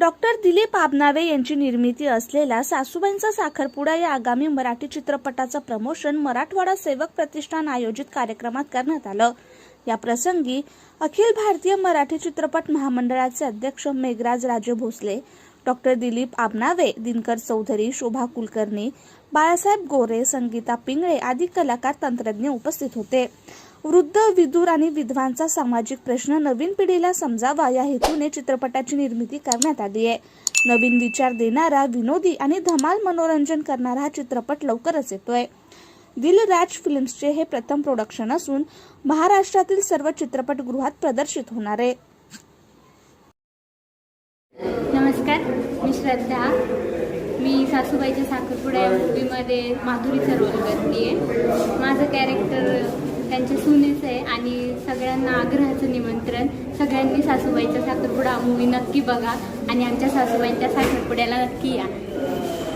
Doctor Dilip आबनावे यांची निर्मिती असलेला सासूबाईंचा साखरपुडा या आगामी मराठी चित्रपटाचं प्रमोशन मराठवाडा सेवक प्रतिष्ठान आयोजित कार्यक्रमात करण्यात आलं. या प्रसंगी अखिल भारतीय मराठी चित्रपट महामंडळाचे अध्यक्ष मेघराज राजे भोसले डॉक्टर दिलीप आबनावे दिनकर चौधरी शोभा कुलकर्णी बाळासाहेब गोरे संगीता पिंगळे आदी कलाकार तंत्रज्ञ उपस्थित होते. वृद्ध विदूर आणि विधवांचा सामाजिक प्रश्न नवीन पिढीला समजावा या हेतूने चित्रपटाची निर्मिती करण्यात आली आहे. नवीन विचार देणारा विनोदी आणि धमाल मनोरंजन करणारा हा चित्रपट लवकरच येतोय. दिलराज फिल्म्सचे हे प्रथम प्रोडक्शन असून महाराष्ट्रातील सर्व चित्रपटगृहात प्रदर्शित होणार आहे. नमस्कार मी श्रद्धा. मी सासूबाईच्या साखरपुड्या मूवीमध्ये माधुरीचा रोल करते आहे. माझं कॅरेक्टर त्यांच्या सुनेचं आहे आणि सगळ्यांना आग्रहाचं निमंत्रण. सगळ्यांनी सासूबाईचा साखरपुडा मूवी नक्की बघा आणि आमच्या सासूबाईंच्या साखरपुड्याला नक्की या.